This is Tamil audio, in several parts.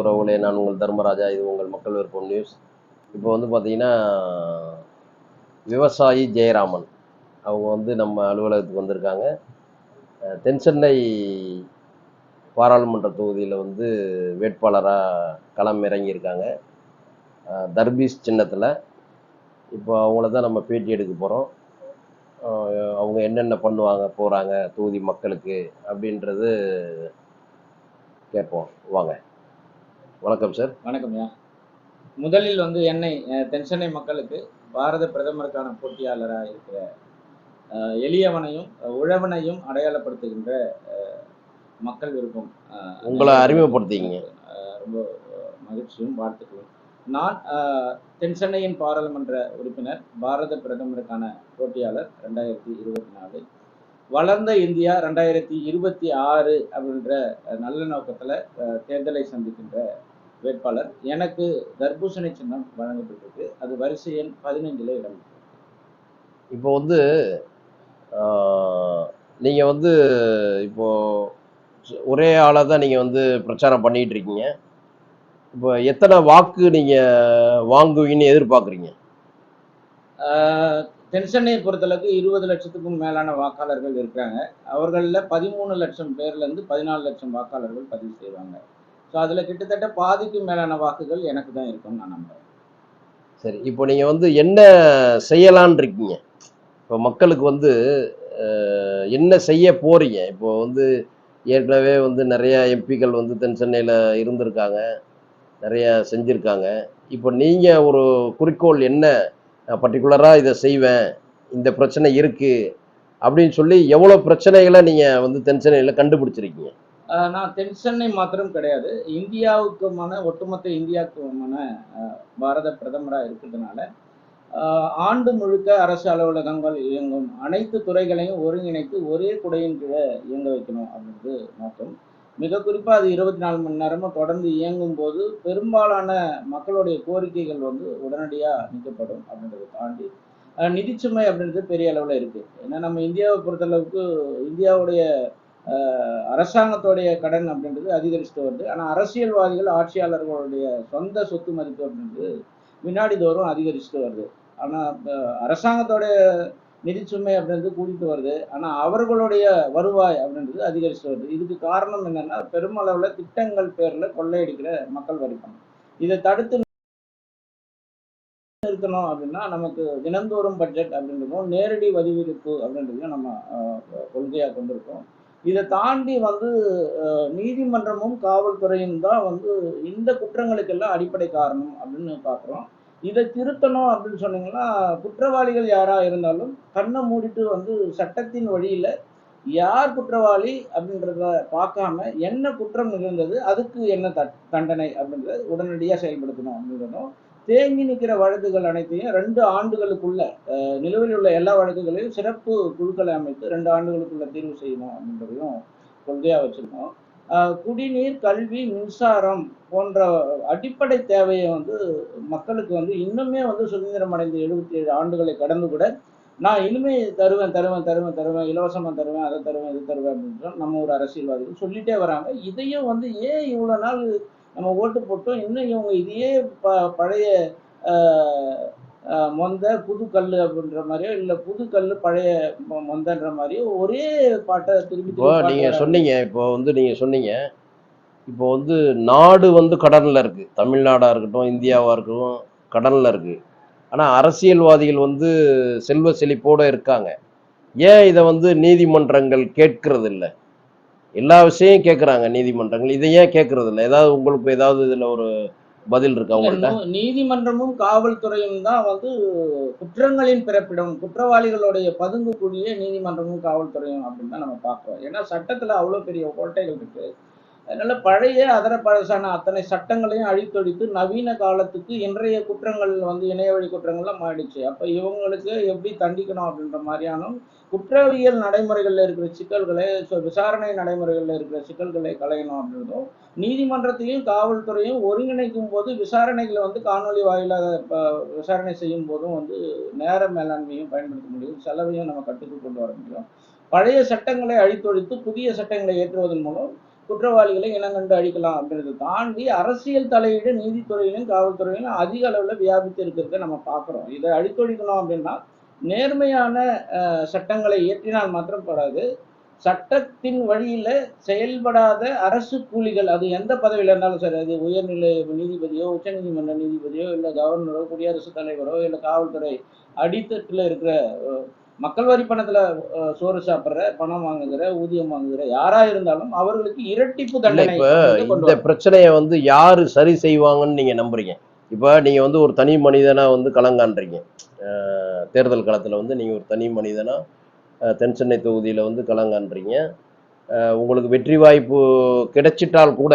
உறவுகளே நான் உங்கள் தர்மராஜா இது உங்கள் மக்கள் விருப்பம் நியூஸ் இப்போ வந்து பார்த்தீங்கன்னா விவசாயி ஜெயராமன். அவங்க வந்து நம்ம அலுவலகத்துக்கு வந்திருக்காங்க. தென்சென்னை தென் சென்னை பாராளுமன்ற தொகுதியில் வந்து வேட்பாளராக களம் இறங்கியிருக்காங்க தர்பீஸ் சின்னத்தில். இப்போ அவங்கள தான் நம்ம பேட்டி எடுக்க போகிறோம் அவங்க என்னென்ன பண்ணுவாங்க போகிறாங்க தொகுதி மக்களுக்கு அப்படின்றது கேட்போம். வாங்க. வணக்கம் சார். வணக்கம்யா. முதலில் வந்து என்னை தென்சென்னை மக்களுக்கு பாரத பிரதமருக்கான போட்டியாளராக இருக்கிற எளியவனையும் உழவனையும் அடையாளப்படுத்துகின்ற மக்கள் விருப்பம் உங்களை அறிமுகப்படுத்திக்கிங்க அஹ், ரொம்ப மகிழ்ச்சியும் வாழ்த்துக்களும். நான் தென்சென்னையின் பாராளுமன்ற உறுப்பினர் பாரத பிரதமருக்கான போட்டியாளர் ரெண்டாயிரத்தி இருபத்தி நாலு. வளர்ந்த இந்தியா ரெண்டாயிரத்தி இருபத்தி ஆறு அப்படின்ற நல்ல நோக்கத்தில் தேர்தலை சந்திக்கின்ற வேட்பாளர். எனக்கு தர்பூசணி சின்னம் வழங்கப்பட்டிருக்கு. அது வரிசை எண் பதினைஞ்சில் இடம் இப்போ வந்து நீங்கள் வந்து இப்போ ஒரே ஆளாக தான் நீங்கள் வந்து பிரச்சாரம் பண்ணிகிட்டு இருக்கீங்க. இப்போ எத்தனை வாக்கு நீங்கள் வாங்குவீங்கன்னு எதிர்பார்க்குறீங்க? தென்சென்னையை பொறுத்தளவுக்கு இருபது லட்சத்துக்கும் மேலான வாக்காளர்கள் இருக்கிறாங்க. அவர்களில் பதிமூணு லட்சம் பேர்லேருந்து பதினாலு லட்சம் வாக்காளர்கள் பதிவு செய்வாங்க. ஸோ அதில் கிட்டத்தட்ட பாதிக்கும் மேலான வாக்குகள் எனக்கு தான் இருக்கும்னு நான் நம்புறேன். சரி இப்போ நீங்கள் வந்து என்ன செய்யலான் இருக்கீங்க? இப்போ மக்களுக்கு வந்து என்ன செய்ய போறீங்க? இப்போ வந்து ஏற்கனவே வந்து நிறைய எம்பிக்கள் வந்து தென் சென்னையில் இருந்திருக்காங்க. நிறைய செஞ்சுருக்காங்க. இப்போ நீங்கள் ஒரு குறிக்கோள் என்ன? பர்டிகுலராக இதை செய்வேன். இந்த பிரச்சனை இருக்குது அப்படின்னு சொல்லி எவ்வளோ பிரச்சனைகளை நீங்கள் வந்து தென் சென்னையில் கண்டுபிடிச்சிருக்கீங்க? நான் நான் சென்னை மாத்திரம் கிடையாது. இந்தியாவுக்குமான ஒட்டுமொத்த இந்தியாவுக்குமான பாரத பிரதமராக இருக்கிறதுனால ஆண்டு முழுக்க அரசு அலுவலகங்கள் இயங்கும். அனைத்து துறைகளையும் ஒருங்கிணைத்து ஒரே குடையின் கீழே இயங்க வைக்கணும் அப்படின்றது நோக்கம். மிக குறிப்பாக அது இருபத்தி நாலு மணி நேரமும் தொடர்ந்து இயங்கும் போது பெரும்பாலான மக்களுடைய கோரிக்கைகள் வந்து உடனடியாக நீக்கப்படும் அப்படின்றத தாண்டி நிதிச்சுமை அப்படின்றது பெரிய அளவில் இருக்குது ஏன்னா நம்ம இந்தியாவை பொறுத்தளவுக்கு இந்தியாவுடைய அரசாங்கத்தோடைய கடன் அப்படின்றது அதிகரிச்சுட்டு வருது. ஆனால் அரசியல்வாதிகள் ஆட்சியாளர்களுடைய சொந்த சொத்து மதிப்பு அப்படின்றது வினாடி தோறும் அதிகரிச்சுட்டு வருது. ஆனால் அரசாங்கத்தோடைய நிதிச்சுமை அப்படின்றது கூட்டிட்டு வருது. ஆனால் அவர்களுடைய வருவாய் அப்படின்றது அதிகரிச்சுட்டு வருது. இதுக்கு காரணம் என்னன்னா பெருமளவில் திட்டங்கள் பேரில் கொள்ளையடிக்கிற மக்கள் வரி பணம். இதை தடுத்து நிறுத்தணும் அப்படின்னா நமக்கு தினந்தோறும் பட்ஜெட் அப்படின்றதும் நேரடி வரி விதிப்பு அப்படின்றதையும் நம்ம கொள்கையாக கொண்டிருக்கோம். இதை தாண்டி வந்து நீதிமன்றமும் காவல்துறையும் தான் வந்து இந்த குற்றங்களுக்கெல்லாம் அடிப்படை காரணம் அப்படின்னு பார்க்குறோம். இதை திருத்தணும் அப்படின்னு சொன்னீங்கன்னா குற்றவாளிகள் யாராக இருந்தாலும் கண்ணை மூடிட்டு வந்து சட்டத்தின் வழியில் யார் குற்றவாளி அப்படின்றத பார்க்காம என்ன குற்றம் நிகழ்ந்தது அதுக்கு என்ன தண்டனை அப்படின்றத உடனடியாக செயல்படுத்தணும் அப்படின்றதும் தேங்கி நிற்கிற வழக்குகள் அனைத்தையும் ரெண்டு ஆண்டுகளுக்குள்ள நிலுவையில் உள்ள எல்லா வழக்குகளையும் சிறப்பு குழுக்களை அமைத்து ரெண்டு ஆண்டுகளுக்குள்ள தீர்வு செய்யணும் அப்படின்றதையும் கொள்கையாக வச்சிருக்கோம். குடிநீர் கல்வி மின்சாரம் போன்ற அடிப்படை தேவையை வந்து மக்களுக்கு வந்து இன்னுமே வந்து சுதந்திரம் அடைந்த எழுபத்தி ஏழு ஆண்டுகளை கடந்து கூட நான் இனிமே தருவேன் தருவேன் தருவேன் தருவேன் இலவசமாக தருவேன் அதை தருவேன் இது தருவேன் அப்படின்னு நம்ம ஒரு அரசியல்வாதிகள் சொல்லிட்டே வராங்க. இதையும் வந்து ஏன் இவ்வளோ நாள் நம்ம ஓட்டு போட்டோம். இன்னும் இவங்க இதையே ப பழைய மொந்த புது கல் அப்படின்ற மாதிரியோ இல்லை புது கல் பழைய மொந்தன்ற மாதிரியோ ஒரே பாட்டை இப்போ திருப்பி நீங்கள் சொன்னீங்க இப்போ வந்து நீங்கள் சொன்னீங்க இப்போ வந்து நாடு வந்து கடனில் இருக்குது தமிழ்நாடாக இருக்கட்டும் இந்தியாவாக இருக்கட்டும் கடனில் இருக்குது ஆனால் அரசியல்வாதிகள் வந்து செல்வ செழிப்போடு இருக்காங்க. ஏன் இதை வந்து நீதிமன்றங்கள் கேட்கறது இல்லை எல்லா விஷயம் கேட்குறாங்க நீதிமன்றங்கள். இதை ஏன் கேட்கறது இல்லை ஏதாவது உங்களுக்கு ஏதாவது இதில் ஒரு பதில் இருக்கா உங்கள்கிட்ட நூ- நீதிமன்றமும் காவல்துறையும் தான் வந்து குற்றங்களின் பிறப்பிடம் குற்றவாளிகளுடைய பதுங்கு குழியே நீதிமன்றமும் காவல்துறையும் அப்படின்னு தான் நம்ம பார்க்கிறோம். ஏன்னா சட்டத்துல அவ்வளவு பெரிய ஓட்டைகள் இருக்கு. அதனால பழைய அதர பழசான அத்தனை சட்டங்களையும் அழித்தொழித்து நவீன காலத்துக்கு இன்றைய குற்றங்கள் வந்து இணைய வழி குற்றங்கள்லாம் மாறிடுச்சு. அப்போ இவங்களுக்கு எப்படி தண்டிக்கணும் அப்படின்ற மாதிரியான குற்றவியல் நடைமுறைகளில் இருக்கிற சிக்கல்களை விசாரணை நடைமுறைகளில் இருக்கிற சிக்கல்களை களையணும் அப்படின்றதும் நீதிமன்றத்தையும் காவல்துறையும் ஒருங்கிணைக்கும் போது விசாரணைகளை வந்து காணொலி வாயிலாக விசாரணை செய்யும் போதும் வந்து நேர மேலாண்மையும் பயன்படுத்த முடியும். செலவையும் நம்ம கட்டுக்கு கொண்டு வர முடியும். பழைய சட்டங்களை அழித்தொழித்து புதிய சட்டங்களை ஏற்றுவதன் மூலம் குற்றவாளிகளை இனங்கண்டு அழிக்கலாம் அப்படின்றத தாண்டி அரசியல் தலையீடு நீதித்துறையிலும் காவல்துறையிலும் அதிக அளவில் வியாபித்து இருக்கிறத நம்ம பார்க்குறோம். இதை அழித்தொழிக்கணும் அப்படின்னா நேர்மையான சட்டங்களை இயற்றினால் மாத்திரம் படாது. சட்டத்தின் வழியில செயல்படாத அரசு கூலிகள் அது எந்த பதவியில் இருந்தாலும் சரி அது உயர்நிலை நீதிபதியோ உச்சநீதிமன்ற நீதிபதியோ இல்லை கவர்னரோ குடியரசுத் தலைவரோ இல்லை காவல்துறை அடித்தட்டில் இருக்கிற மக்கள் வரி பணத்துல சோறு சாப்பிட்ற பணம் வாங்குகிற ஊதியம் வாங்குகிற யாரா இருந்தாலும் அவர்களுக்கு இரட்டிப்பு தண்டனை இந்த பிரச்சனையை வந்து யாரு சரி செய்வாங்கன்னு நீங்க நம்புறீங்க? இப்ப நீங்க வந்து ஒரு தனி மனிதனா வந்து களங்காண்றீங்க அஹ், தேர்தல் களத்துல வந்து நீங்க ஒரு தனி மனிதனா அஹ், தென் சென்னை தொகுதியில வந்து களங்காண்றீங்க அஹ், உங்களுக்கு வெற்றி வாய்ப்பு கிடைச்சிட்டால் கூட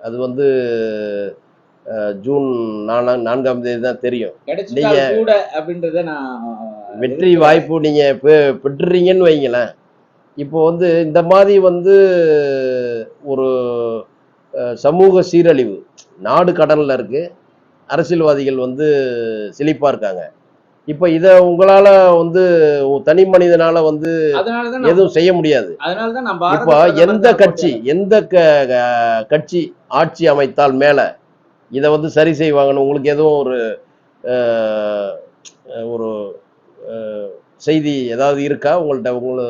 அது வந்து ஜூன் நாலாம் நான்காம் தேதி தான் தெரியும். கிடைச்சிட்டால் நீங்க- கூட அப்படின்றத நான் வெற்றி வாய்ப்பு நீங்க பெ- பெற்றுறீங்கன்னு வைங்களேன். இப்போ வந்து இந்த மாதிரி வந்து ஒரு சமூக சீரழிவு நாடு கடல்ல இருக்கு. அரசியல்வாதிகள் வந்து செழிப்பா இருக்காங்க. இப்போ இதை உங்களால வந்து தனி மனிதனால வந்து எதுவும் செய்ய முடியாது. இப்போ எந்த கட்சி எந்த கட்சி ஆட்சி அமைத்தால் மேல இதை வந்து சரி செய்வாங்கன்னு உங்களுக்கு எதுவும் ஒரு ஒரு செய்தி ஏதாவது இருக்கா உங்கள்ட்ட? உங்களை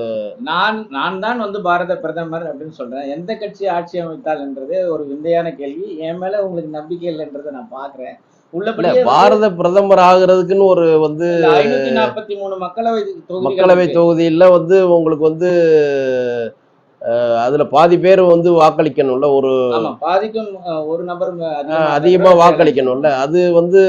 நான் நான் தான் வந்து பாரத பிரதமர் அப்படின்னு சொல்றேன். எந்த கட்சி ஆட்சி அமைத்தால் என்றது ஒரு விந்தையான கேள்வி. என் மேல உங்களுக்கு நம்பிக்கை இல்லைன்றதை நான் பாக்குறேன். இல்ல உள்ளபடியே பாரத பிரதமர் ஆகுறதுக்குன்னு ஒரு வந்து ஐநூத்தி நாற்பத்தி மூணு மக்களவை மக்களவை. தொகுதியில வந்து உங்களுக்கு வந்து அதுல பாதி பேர் வந்து வாக்களிக்கணும்ல ஒரு பாதிக்கும் ஒரு நபர் அதிகமா வாக்களிக்கணும்ல. அது வந்து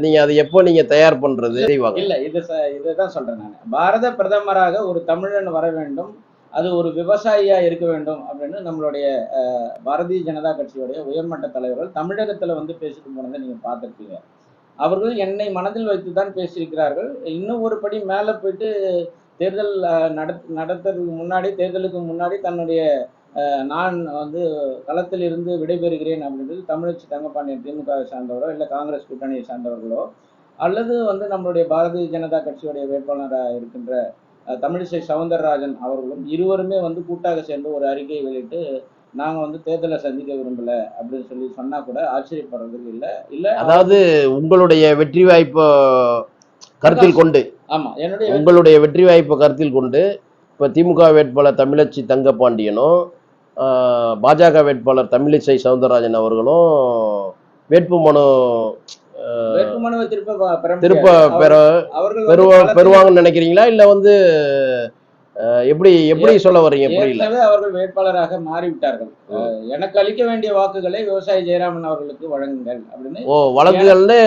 நீங்க அதை எப்போ நீங்க தயார் பண்றது? இல்ல இது ச- இதுதான் சொல்றேன் நான். பாரத பிரதமராக ஒரு தமிழன் வர வேண்டும். அது ஒரு விவசாயியா இருக்க வேண்டும் அப்படின்னு நம்மளுடைய பாரதிய ஜனதா கட்சியுடைய உயர்மட்ட தலைவர்கள் தமிழகத்துல வந்து பேசிட்டு போனதை நீங்க பார்த்திருப்பீங்க. அவர்கள் என்னை மனதில் வைத்து தான் பேசியிருக்கிறார்கள். இன்னும் ஒரு படி மேல போயிட்டு தேர்தல் நடத் நடத்துறதுக்கு முன்னாடி தேர்தலுக்கு முன்னாடி தன்னுடைய நான் வந்து களத்தில் இருந்து விடைபெறுகிறேன் அப்படின்றது தமிழச்சி தங்கப்பாண்டியன் திமுகவை சார்ந்தவரோ இல்லை காங்கிரஸ் கூட்டணியை சார்ந்தவர்களோ அல்லது வந்து நம்மளுடைய பாரதிய ஜனதா கட்சியுடைய வேட்பாளராக இருக்கின்ற தமிழிசை சவுந்தரராஜன் அவர்களும் இருவருமே வந்து கூட்டாக சேர்ந்து ஒரு அறிக்கையை வெளியிட்டு நாங்கள் வந்து தேர்தலை சந்திக்க விரும்பல அப்படின்னு சொல்லி சொன்னா கூட ஆச்சரியப்படுறதுக்கு இல்லை இல்லை அதாவது உங்களுடைய வெற்றி வாய்ப்பை கருத்தில் கொண்டு. ஆமா என்னுடைய உங்களுடைய வெற்றி வாய்ப்பை கருத்தில் கொண்டு இப்போ திமுக வேட்பாளர் தமிழச்சி தங்கப்பாண்டியனும் பாஜக வேட்பாளர் தமிழிசை சவுந்தரராஜன் அவர்களும் வேட்பு மனு ஆஹ், வேட்புமனுவை திருப்ப பெற பெறுவாங்கன்னு நினைக்கிறீங்களா? இல்ல வந்து எப்படி எப்படி சொல்ல வர்றீங்க? புரியல. அவர்கள் வேட்பாளராக மாறிவிட்டார்கள். எனக்கு அளிக்க வேண்டிய வாக்குகளை விவசாயி ஜெயராமன் அவர்களுக்கு வழங்குங்கள் அப்படின்னு ஓ வழக்குகள்னு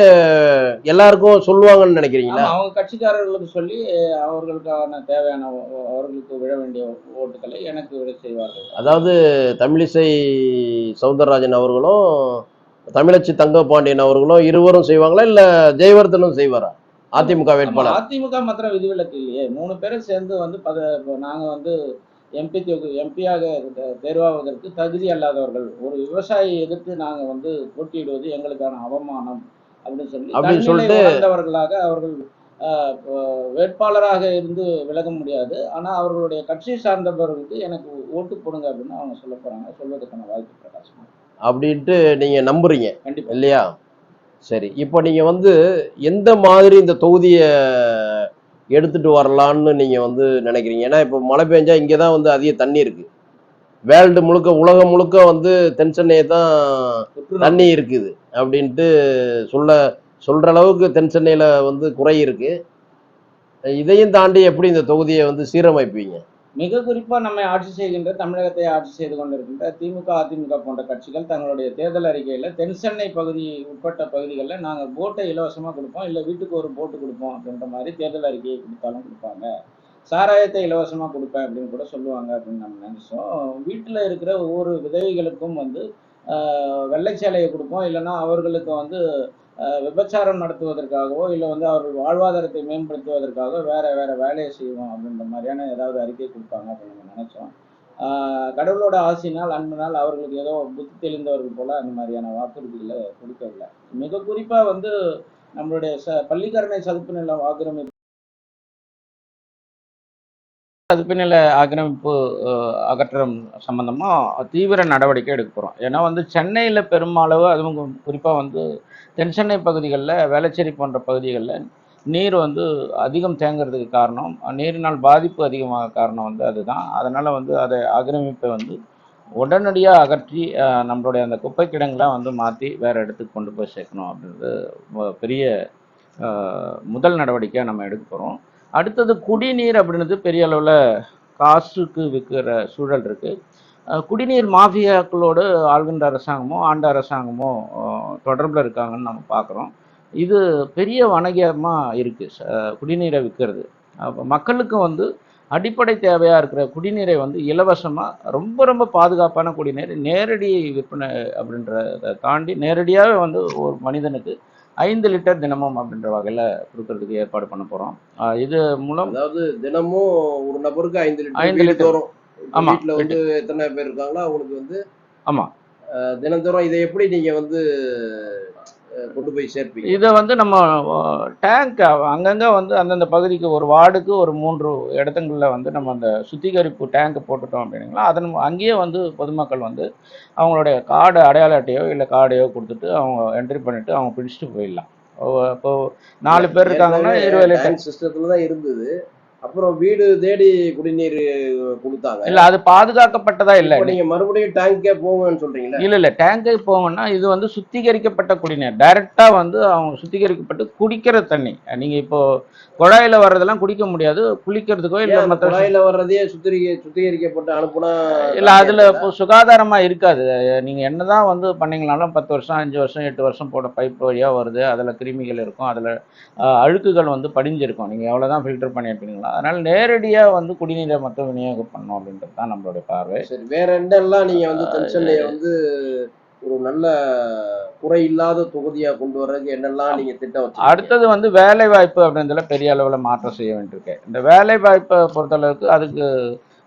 எல்லாருக்கும் சொல்லுவாங்கன்னு நினைக்கிறீங்களா? அவங்க கட்சிக்காரர்களுக்கு சொல்லி அவர்களுக்கான தேவையான அவர்களுக்கு விழ வேண்டிய ஓட்டுகளை எனக்கு விட செய்வார்கள். அதாவது தமிழிசை சவுந்தரராஜன் அவர்களும் தமிழச்சி தங்கப்பாண்டியன் அவர்களும் இருவரும் செய்வாங்களா? இல்ல ஜெயவர்தனும் செய்வாரா? அதிமுக வேட்பாளர். அதிமுக மாத்திரம் விதிவிலக்கு இல்லையே. மூணு பேரும் சேர்ந்து வந்து பத நாங்க வந்து எம்பி எம்பியாக தேர்வாவதற்கு தகுதி அல்லாதவர்கள் ஒரு விவசாயியை எதிர்த்து நாங்க வந்து போட்டியிடுவது எங்களுக்கான அவமானம் அப்படின்னு சொல்லி அப்படின்னு சொல்லிட்டு- அவர்கள் வேட்பாளராக இருந்து விலக முடியாது. ஆனா அவர்களுடைய கட்சி சார்ந்தவர்களுக்கு எனக்கு ஓட்டு போடுங்க அப்படின்னு அவங்க சொல்ல போறாங்க. சொல்வதற்கான வாய்ப்பு பிரகாசம் அப்படின்ட்டு நீங்க நம்புறீங்க கண்டிப்பா. இல்லையா? சரி இப்போ நீங்க வந்து எந்த மாதிரி இந்த தொகுதியை எடுத்துட்டு வரலான்னு நீங்க வந்து நினைக்கிறீங்க? ஏன்னா இப்போ மழை பெஞ்சா இங்கே தான் வந்து அதிக தண்ணி இருக்கு. வேர்ல்டு முழுக்க உலகம் முழுக்க வந்து தென் சென்னையை தான் தண்ணி இருக்குது அப்படின்ட்டு சொல்ல சொல்ற அளவுக்கு தென் சென்னையில வந்து குறை இருக்கு. இதையும் தாண்டி எப்படி இந்த தொகுதியை வந்து சீரமைப்பீங்க? மிக குறிப்பாக நம்மை ஆட்சி செய்கின்ற தமிழகத்தை ஆட்சி செய்து கொண்டிருக்கின்ற திமுக அதிமுக போன்ற கட்சிகள் தங்களுடைய தேர்தல் அறிக்கையில் தென் சென்னை பகுதி உட்பட்ட பகுதிகளில் நாங்கள் போட்டை இலவசமாக கொடுப்போம். இல்லை வீட்டுக்கு ஒரு போட்டு கொடுப்போம் அப்படின்ற மாதிரி தேர்தல் அறிக்கையை கொடுத்தாலும் கொடுப்பாங்க. சாராயத்தை இலவசமாக கொடுப்பேன் அப்படின்னு கூட சொல்லுவாங்க அப்படின்னு நம்ம நினச்சோம். வீட்டில் இருக்கிற ஒவ்வொரு விதவைகளுக்கும் வந்து வெள்ளை சேலையை கொடுப்போம். இல்லைன்னா அவர்களுக்கு வந்து விபச்சாரம் நடத்துவதற்காகவோ இல்லை வந்து அவர்கள் வாழ்வாதாரத்தை மேம்படுத்துவதற்காக வேற வேற வேலையை செய்வோம் அப்படின்ற மாதிரியான ஏதாவது அறிக்கை கொடுப்பாங்க அப்படின்னு நம்ம நினைச்சோம். ஆஹ் கடவுளோட ஆசினால் அன்பினால் அவர்களுக்கு ஏதோ புத்தி தெளிந்தவர்கள் போல அந்த மாதிரியான வாக்குறுதிகளை கொடுக்கவில்லை. மிக குறிப்பா வந்து நம்மளுடைய ச பள்ளிக்கரணை சதுப்பு நிலம் ஆக்கிரமிப்பு சதுப்புநில ஆக்கிரமிப்பு அகற்றம் சம்பந்தமாக தீவிர நடவடிக்கை எடுக்க போகிறோம் ஏன்னா வந்து சென்னையில் பெருமளவு அதுவும் குறிப்பாக வந்து தென் சென்னை பகுதிகளில் வேளச்சேரி போன்ற பகுதிகளில் நீர் வந்து அதிகம் தேங்கிறதுக்கு காரணம் நீரினால் பாதிப்பு அதிகமாக காரணம் வந்து அதுதான். அதனால் வந்து அதை ஆக்கிரமிப்பை வந்து உடனடியாக அகற்றி நம்மளுடைய அந்த குப்பை கிடங்கெலாம் வந்து மாற்றி வேறு இடத்துக்கு கொண்டு போய் சேர்க்கணும் அப்படின்றது பெரிய முதல் நடவடிக்கையாக நம்ம எடுக்க போகிறோம் அடுத்தது குடிநீர் அப்படின்றது பெரிய அளவில் காசுக்கு விற்கிற சூழல் இருக்குது குடிநீர் மாஃபியாக்களோடு ஆள்கின்ற அரசாங்கமோ ஆண்ட அரசாங்கமோ தொடர்பில் இருக்காங்கன்னு நம்ம பார்க்குறோம் இது பெரிய வணிகமாக இருக்குது குடிநீரை விற்கிறது அப்போ மக்களுக்கு வந்து அடிப்படை தேவையாக இருக்கிற குடிநீரை வந்து இலவசமாக ரொம்ப ரொம்ப பாதுகாப்பான குடிநீர் நேரடி விற்பனை அப்படின்றத தாண்டி நேரடியாகவே வந்து ஒரு மனிதனுக்கு ஐந்து லிட்டர் தினமும் அப்படின்ற வகையில் கொடுக்கறதுக்கு ஏற்பாடு பண்ண போகிறோம் இது மூலம் அதாவது தினமும் ஒரு நபருக்கு ஐந்து லிட்டர் ஐந்து லிட்டர். வரும் ஆமா, வீட்டில் வந்து எத்தனை பேர் இருக்காங்களோ அவங்களுக்கு வந்து ஆமாம் தினந்தோறும் இதை எப்படி நீங்க வந்து கொண்டு போய் சேர்ப்பீங்க? இதை வந்து நம்ம டேங்க் அங்கங்கே வந்து அந்தந்த பகுதிக்கு ஒரு வார்டுக்கு ஒரு மூன்று இடத்துங்களில் வந்து நம்ம அந்த சுத்திகரிப்பு டேங்க் போட்டுட்டோம் அப்படின்னா அதன் அங்கேயே வந்து பொதுமக்கள் வந்து அவங்களுடைய கார்டு அடையாள அட்டையோ இல்லை கார்டையோ கொடுத்துட்டு அவங்க என்ட்ரி பண்ணிட்டு அவங்க பிடிச்சிட்டு போயிடலாம். இப்போ நாலு பேர் இருக்காங்கன்னா இருபது லிட்டர். சிஸ்டத்துல தான் இருந்தது. அப்புறம் வீடு தேடி குடிநீர் கொடுத்தாங்க. இல்லை அது பாதுகாக்கப்பட்டதா இல்லை. நீங்க மறுபடியும் டேங்கே போங்கன்னு சொல்றீங்களா? இல்லை இல்லை டேங்க்கு போங்கன்னா இது வந்து சுத்திகரிக்கப்பட்ட குடிநீர். டைரெக்டாக வந்து அவங்க சுத்திகரிக்கப்பட்டு குடிக்கிற தண்ணி. நீங்கள் இப்போ குழாயில் வர்றதெல்லாம் குடிக்க முடியாது. குளிக்கிறதுக்கோ இல்லை மற்ற குழாயில வர்றதே சுத்திகரி சுத்திகரிக்கப்பட்டு அனுப்புனா இல்லை அதில் இப்போ சுகாதாரமாக இருக்காது. நீங்கள் என்னதான் வந்து பண்ணீங்கனாலும் பத்து வருஷம் அஞ்சு வருஷம் எட்டு வருஷம் போட பைப் வழியாக வருது. அதில் கிருமிகள் இருக்கும். அதில் அழுக்குகள் வந்து படிஞ்சிருக்கும். நீங்கள் எவ்வளோ தான் ஃபில்டர் பண்ணியிருப்பீங்களா அதனால் நேரடியாக வந்து குடிநீரை மட்டும் விநியோகம் பண்ணணும் அப்படின்றது தான் நம்மளுடைய பார்வை. சரி வேற என்னெல்லாம் நீங்க வந்து தென்சென்னையை வந்து ஒரு நல்ல குறை இல்லாத தொகுதியா கொண்டு வர்றதுக்கு என்னெல்லாம் நீங்க திட்டம் அடுத்தது வந்து வேலை வாய்ப்பு அப்படின்றதுல பெரிய அளவில் மாற்றம் செய்ய வேண்டியிருக்கு. இந்த வேலை வாய்ப்பை பொறுத்தளவுக்கு அதுக்கு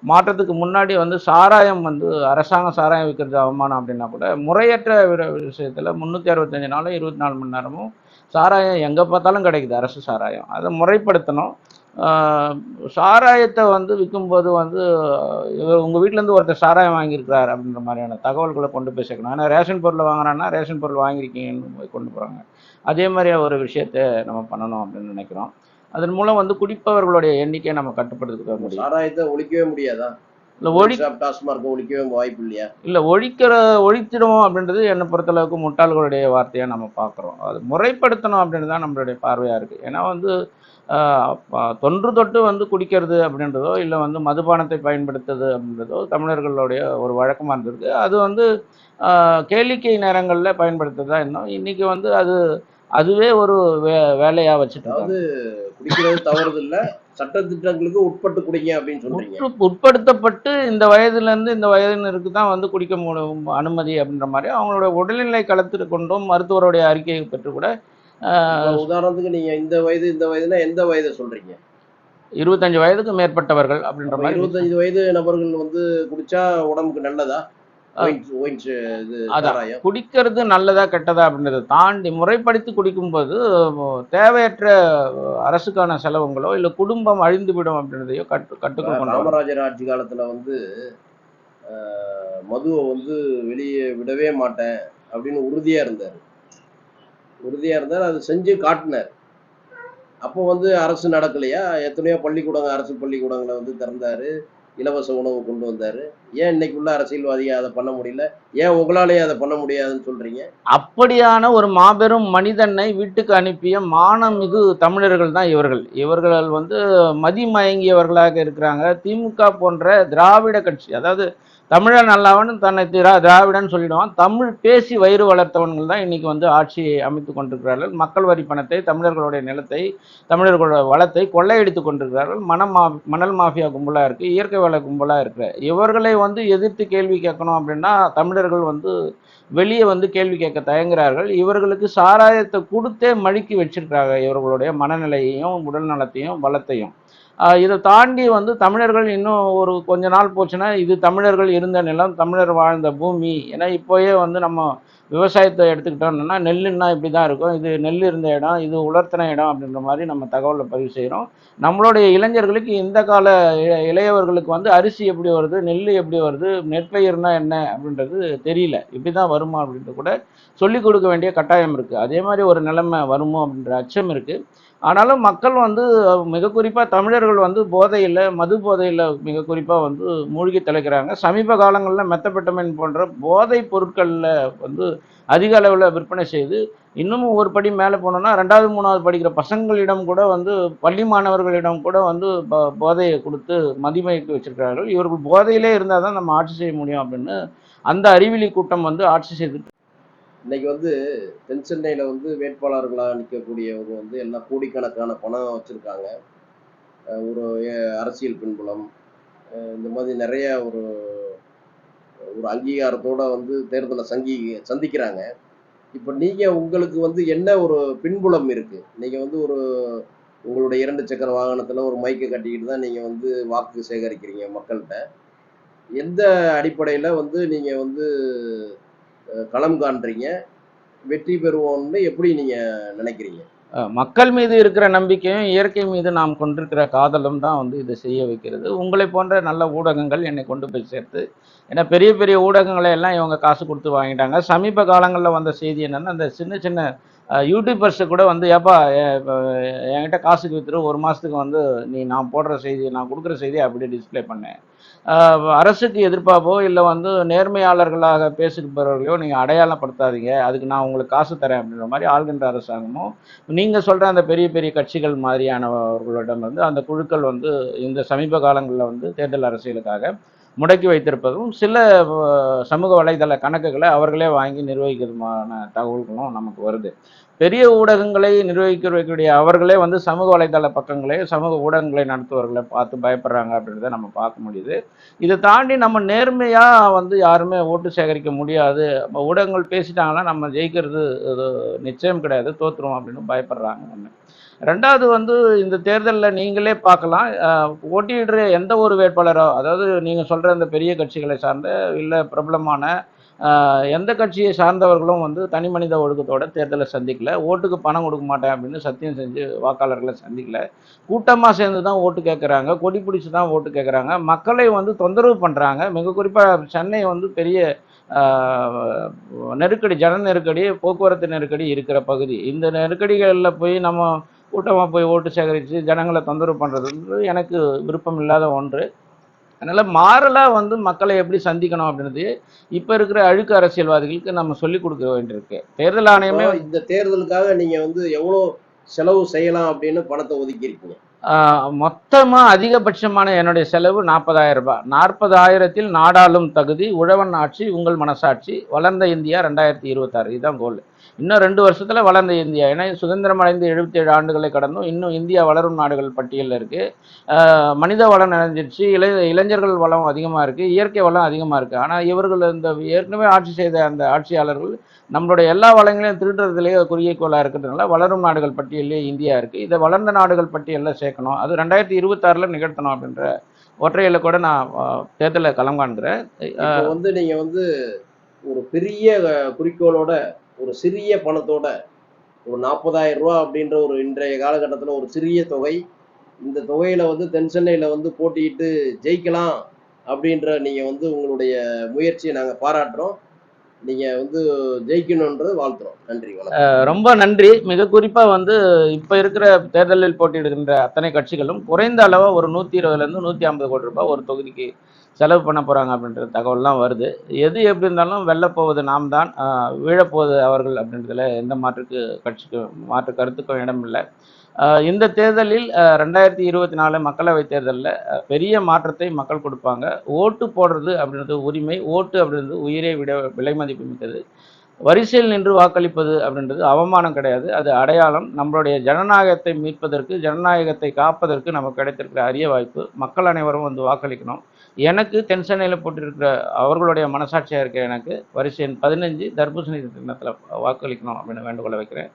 மாற்றத்துக்கு முன்னாடி வந்து சாராயம் வந்து அரசாங்கம் சாராயம் விற்கிறது அவமானம் அப்படின்னா கூட முறையற்ற விஷயத்துல முந்நூற்றி அறுபத்தஞ்சு நாளும் இருபத்தி நாலு மணி நேரமும் சாராயம் எங்கே பார்த்தாலும் கிடைக்குது அரசு சாராயம். அதை முறைப்படுத்தணும். சாராயத்தை வந்து விற்கும்போது வந்து உங்கள் வீட்டிலேருந்து ஒருத்தர் சாராயம் வாங்கியிருக்கிறார் அப்படின்ற மாதிரியான தகவல்களை கொண்டு போய் சேர்க்கணும். ஏன்னா ரேஷன் பொருளை வாங்குறான்னா ரேஷன் பொருள் வாங்கியிருக்கீங்கன்னு போய் கொண்டு போகிறாங்க அதே மாதிரி ஒரு விஷயத்தை நம்ம பண்ணணும் அப்படின்னு நினைக்கிறோம். அதன் மூலம் வந்து குடிப்பவர்களுடைய எண்ணிக்கையை நம்ம கட்டுப்படுத்த முடியும். சாராயத்தை ஒழிக்கவே முடியாதா? இல்லை ஒழி டாஸ்மார்க் ஒழிக்கவே வாய்ப்பு இல்லையா? இல்லை ஒழிக்கிற ஒழித்திடுவோம் அப்படின்றது என்னை பொறுத்தளவுக்கு முட்டாள்களுடைய வார்த்தையாக நம்ம பார்க்குறோம். அது முறைப்படுத்தணும் அப்படின்றது தான் நம்மளுடைய பார்வையாக இருக்குது ஏன்னா வந்து தொன்று தொட்டு வந்து குடிக்கிறது அப்படின்றதோ இல்லை வந்து மதுபானத்தை பயன்படுத்துறது அப்படின்றதோ தமிழர்களுடைய ஒரு வழக்கமாக இருந்திருக்கு. அது வந்து கேளிக்கை நேரங்களில் பயன்படுத்துறதா இன்னும் இன்றைக்கி வந்து அது அதுவே ஒரு வே வேலையாக வச்சுட்டு அதாவது குடிக்கிறது தவறுது இல்ல சட்டத்திட்டங்களுக்கு உட்பட்டு குடிங்க அப்படின்னு சொல்றீங்க. உட்பு- உட்படுத்தப்பட்டு இந்த வயதுலேருந்து இந்த வயதினருக்கு தான் வந்து குடிக்க முடியும் அனுமதி அப்படின்ற மாதிரி அவங்களோட உடல்நிலை களத்தில் கொண்டும் மருத்துவருடைய அறிக்கையை பெற்று கூட உதாரணத்துக்கு நீங்க இந்த வயது இந்த வயதுனா எந்த வயதை சொல்றீங்க? இருபத்தஞ்சு வயதுக்கு மேற்பட்டவர்கள் அப்படின்ற அப்ப மாதிரி இருபத்தஞ்சு வயது நபர்கள் வந்து குடிச்சா உடம்புக்கு நல்லதா? குடிக்கிறது நல்லதா கெட்டதா அப்படின்றத தாண்டி முறைப்படுத்தி குடிக்கும்போது தேவையற்ற அரசுக்கான செலவுங்களோ இல்லை குடும்பம் அழிந்துவிடும் அப்படின்றதையோ கட்டு வரணும். ராமராஜர் ஆட்சி காலத்துல வந்து மதுவை வந்து வெளியே விடவே மாட்டேன் அப்படின்னு உறுதியா இருந்தார். உறுதியாக இருந்தார். அது செஞ்சு காட்டினார். அப்போ வந்து அரசு நடக்கலையா? எத்தனையோ பள்ளிக்கூடங்கள் அரசு பள்ளிக்கூடங்களை வந்து திறந்தார். இலவச உணவு கொண்டு வந்தார். ஏன் இன்னைக்கு உள்ள அரசியல்வாதியை அதை பண்ண முடியல? ஏன் உங்களாலேயே அதை பண்ண முடியாதுன்னு சொல்றீங்க? அப்படியான ஒரு மாபெரும் மனிதனை வீட்டுக்கு அனுப்பிய மானமிகு தமிழர்கள் தான் இவர்கள். இவர்கள் வந்து மதிமயங்கியவர்களாக இருக்கிறாங்க. திமுக போன்ற திராவிட கட்சி அதாவது தமிழன் நல்லவன் தன்னை திரா திராவிடன் சொல்லிடுவான். தமிழ் பேசி வயிறு வளர்த்தவன்கள் தான் இன்னைக்கு வந்து ஆட்சியை அமைத்து கொண்டிருக்கிறார்கள். மக்கள் வரி பணத்தை தமிழர்களுடைய நிலத்தை தமிழர்களுடைய வளத்தை கொள்ளையடித்து கொண்டிருக்கிறார்கள். மணம் மா மணல் மாஃபியா கும்பலாக இருக்குது இயற்கை வள கும்பலாக இருக்கிற இவர்களை வந்து எதிர்த்து கேள்வி கேட்கணும் அப்படின்னா தமிழர்கள் வந்து வெளியே வந்து கேள்வி கேட்க தயங்குகிறார்கள். இவர்களுக்கு சாராயத்தை கொடுத்தே மழுக்கி வச்சிருக்கிறாங்க இவர்களுடைய மனநிலையையும் உடல் நலத்தையும் வளத்தையும் இதை தாண்டி வந்து தமிழர்கள் இன்னும் ஒரு கொஞ்ச நாள் போச்சுன்னா இது தமிழர்கள் இருந்த நிலம் தமிழர் வாழ்ந்த பூமி. ஏன்னா இப்போயே வந்து நம்ம விவசாயத்தை எடுத்துக்கிட்டோம்னா நெல்லுன்னா இப்படி தான் இருக்கும். இது நெல் இருந்த இடம் இது உலர்த்தின இடம் அப்படின்ற மாதிரி நம்ம தகவலை பதிவு செய்கிறோம் நம்மளுடைய இளைஞர்களுக்கு இந்த கால இ- இளையவர்களுக்கு வந்து அரிசி எப்படி வருது நெல் எப்படி வருது நெற்பயிர்னா என்ன அப்படின்றது தெரியல. இப்படி தான் வருமா அப்படின்றது கூட சொல்லிக் கொடுக்க வேண்டிய கட்டாயம் இருக்குது அதே மாதிரி ஒரு நிலைமை வருமோ அப்படின்ற அச்சம் இருக்குது ஆனாலும் மக்கள் வந்து மிக குறிப்பாக தமிழர்கள் வந்து போதையில் மது போதையில் மிக குறிப்பாக வந்து மூழ்கி திளைக்கிறாங்க. சமீப காலங்களில் மெத்தப்பெட்டமைன் போன்ற போதைப் பொருட்களில் வந்து அதிக அளவில் விற்பனை செய்து இன்னமும் ஒரு படி மேலே போனோம்னா ரெண்டாவது மூணாவது படிக்கிற பசங்களிடம் கூட வந்து பள்ளி மாணவர்களிடம் கூட வந்து ப- போதையை கொடுத்து மதிமயக்கி வச்சிருக்கிறார்கள். இவர்கள் போதையிலே இருந்தால் தான் நம்ம ஆட்சி செய்ய முடியும் அப்படின்னு அந்த அறிவிலி கூட்டம் வந்து ஆட்சி செய்து இன்னைக்கு வந்து தென் சென்னையில் வந்து வேட்பாளர்களாக நிற்கக்கூடியவங்க வந்து எல்லாம் கோடிக்கணக்கான பணம் வச்சுருக்காங்க. ஒரு அரசியல் பின்புலம். இந்த மாதிரி நிறைய ஒரு ஒரு அங்கீகாரத்தோடு வந்து தேர்தலை சங்கி சந்திக்கிறாங்க. இப்போ நீங்கள் உங்களுக்கு வந்து என்ன ஒரு பின்புலம் இருக்குது நீங்கள் வந்து ஒரு உங்களுடைய இரண்டு சக்கர வாகனத்தில் ஒரு மைக்கை கட்டிக்கிட்டு தான் நீங்கள் வந்து வாக்கு சேகரிக்கிறீங்க மக்கள்கிட்ட. எந்த அடிப்படையில் வந்து நீங்கள் வந்து களம் காண்றீங்க. வெற்றி பெறுவோம்னு எப்படி நீங்கள் நினைக்கிறீங்க? மக்கள் மீது இருக்கிற நம்பிக்கையும் இயற்கை மீது நாம் கொண்டிருக்கிற காதலும் தான் வந்து இதை செய்ய வைக்கிறது. உங்களை போன்ற நல்ல ஊடகங்கள் என்னை கொண்டு போய் சேர்த்து ஏன்னா பெரிய பெரிய ஊடகங்களை எல்லாம் இவங்க காசு கொடுத்து வாங்கிட்டாங்க. சமீப காலங்களில் வந்த செய்தி என்னென்னா அந்த சின்ன சின்ன யூடியூபர்ஸு கூட வந்து ஏப்பா என்கிட்ட காசுக்கு வித்துரு ஒரு மாதத்துக்கு வந்து நீ நான் போடுற செய்தி நான் கொடுக்குற செய்தியை அப்படியே டிஸ்ப்ளே பண்ணேன் அரசுக்கு எதிர்ப்பாவோ இல்லை வந்து நேர்மையாளர்களாக பேசுகிறவர்களையோ நீங்கள் அடையாளப்படுத்தாதீங்க. அதுக்கு நான் உங்களுக்கு காசு தரேன் அப்படின்ற மாதிரி ஆள்கின்ற அரசாங்கமும் நீங்கள் சொல்கிற அந்த பெரிய பெரிய கட்சிகள் மாதிரியானவர்களிடம் வந்து அந்த குழுக்கள் வந்து இந்த சமீப காலங்களில் வந்து தேர்தல் அரசியலுக்காக முடக்கி வைத்திருப்பதும் சில சமூக வலைதள கணக்குகளை அவர்களே வாங்கி நிர்வகிக்கிறதுமான தகவல்களும் நமக்கு வருது. பெரிய ஊடகங்களை நிர்வகிக்கக்கூடிய அவர்களே வந்து சமூக வலைதள பக்கங்களே சமூக ஊடகங்களை நடத்துவர்களை பார்த்து பயப்படுறாங்க அப்படின்றத நம்ம பார்க்க முடியுது. இதை தாண்டி நம்ம நேர்மையாக வந்து யாருமே ஓட்டு சேகரிக்க முடியாது. நம்ம ஊடகங்கள் பேசிட்டாங்கன்னா நம்ம ஜெயிக்கிறது நிச்சயம் கிடையாது தோற்றுருவோம் அப்படின்னு பயப்படுறாங்க ஒன்று ரெண்டாவது வந்து இந்த தேர்தலில் நீங்களே பார்க்கலாம். போட்டியிடுற எந்த ஒரு வேட்பாளரோ அதாவது நீங்கள் சொல்கிற இந்த பெரிய கட்சிகளை சார்ந்த இல்லை பிரபலமான எந்த கட்சியை சார்ந்தவர்களும் வந்து தனி மனித ஒழுக்கத்தோட தேர்தலை சந்திக்கல. ஓட்டுக்கு பணம் கொடுக்க மாட்டேன் அப்படின்னு சத்தியம் செஞ்சு வாக்காளர்களை சந்திக்கல. கூட்டமாக சேர்ந்து தான் ஓட்டு கேட்குறாங்க கொடி பிடிச்சி தான் ஓட்டு கேட்குறாங்க மக்களை வந்து தொந்தரவு பண்ணுறாங்க மிக குறிப்பாக சென்னை வந்து பெரிய நெருக்கடி ஜன நெருக்கடி போக்குவரத்து நெருக்கடி இருக்கிற பகுதி. இந்த நெருக்கடிகளில் போய் நம்ம கூட்டமாக போய் ஓட்டு சேகரித்து ஜனங்களை தொந்தரவு பண்ணுறது எனக்கு விருப்பம் இல்லாத ஒன்று. அதனால் மாறலாக வந்து மக்களை எப்படி சந்திக்கணும் அப்படின்றது இப்போ இருக்கிற அழுக்கு அரசியல்வாதிகளுக்கு நம்ம சொல்லிக் கொடுக்க வேண்டியிருக்கு. தேர்தல் ஆணையமே இந்த தேர்தலுக்காக நீங்கள் வந்து எவ்வளோ செலவு செய்யலாம் அப்படின்னு பணத்தை ஒதுக்கியிருக்கீங்க? மொத்தமாக அதிகபட்சமான என்னுடைய செலவு நாற்பதாயிரம் ரூபாய். நாற்பதாயிரத்தில் நாடாளும் தகுதி உழவன் ஆட்சி உங்கள் மனசாட்சி வளர்ந்த இந்தியா ரெண்டாயிரத்தி இருபத்தாறு. இதுதான் கோல் இன்னும் ரெண்டு வருஷத்தில் வளர்ந்த இந்தியா. ஏன்னா சுதந்திரம் அடைந்து எழுபத்தேழு ஆண்டுகளை கடந்தும் இன்னும் இந்தியா வளரும் நாடுகள் பட்டியலில் இருக்குது மனித வளம் நிறைஞ்சிருச்சு இளை இளைஞர்கள் வளம் அதிகமாக இருக்குது இயற்கை வளம் அதிகமாக இருக்குது ஆனால் இவர்கள் இந்த ஏற்கனவே ஆட்சி செய்த அந்த ஆட்சியாளர்கள் நம்மளுடைய எல்லா வளங்களையும் திருடுறதுலேயே குறிக்கோளாக இருக்கிறதுனால வளரும் நாடுகள் பட்டியலே இந்தியா இருக்குது இதை வளர்ந்த நாடுகள் பட்டியலில் சேர்க்கணும். அது ரெண்டாயிரத்தி இருபத்தாறில் நிகழ்த்தணும் அப்படின்ற ஒற்றையில கூட நான் தேர்தலில் தேர்தலை களம் காண்கிறேன். வந்து நீங்கள் வந்து ஒரு பெரிய குறிக்கோளோட ஒரு சிறிய பணத்தோட ஒரு நாற்பதாயிரம் ரூபா அப்படின்ற ஒரு இன்றைய காலகட்டத்தில் ஒரு சிறிய தொகை இந்த தொகையில் வந்து தென் சென்னையில் வந்து போட்டியிட்டு ஜெயிக்கலாம் அப்படின்ற நீங்கள் வந்து உங்களுடைய முயற்சியை நாங்கள் பாராட்டுறோம். நீங்கள் வந்து ஜெயிக்கணுன்றது வாழ்த்துறோம். நன்றி ரொம்ப நன்றி. மிக குறிப்பாக வந்து இப்போ இருக்கிற தேர்தலில் போட்டியிடுகின்ற அத்தனை கட்சிகளும் குறைந்த அளவாக ஒரு நூற்றி இருபதுலேருந்து நூற்றி ஐம்பது கோடி ரூபாய் ஒரு தொகுதிக்கு செலவு பண்ண போகிறாங்க அப்படின்ற தகவல்லாம் வருது. எது எப்படி இருந்தாலும் வெல்லப்போவது நாம் தான். வீழப்போவது அவர்கள் அப்படின்றதுல எந்த மாற்றுக்கு கட்சிக்கு மாற்று கருத்துக்கும் இடமில்லை இந்த தேர்தலில் ரெண்டாயிரத்தி இருபத்தி நாலு மக்களவை தேர்தலில் பெரிய மாற்றத்தை மக்கள் கொடுப்பாங்க. ஓட்டு போடுறது அப்படின்றது உரிமை. ஓட்டு அப்படின்றது உயிரை விட விலை மதிப்பு மிக்கது. வரிசையில் நின்று வாக்களிப்பது அப்படின்றது அவமானம் கிடையாது. அது அடையாளம். நம்மளுடைய ஜனநாயகத்தை மீட்பதற்கு ஜனநாயகத்தை காப்பதற்கு நமக்கு கிடைத்திருக்கிற அரிய வாய்ப்பு. மக்கள் அனைவரும் வந்து வாக்களிக்கணும். எனக்கு தென்சென்னையில் போட்டிருக்கிற அவர்களுடைய மனசாட்சியாக இருக்க எனக்கு வரிசை எண் பதினஞ்சு தர்பூசணி திட்டத்தில் வாக்களிக்கணும் அப்படின்னு வேண்டுகோளை வைக்கிறேன்.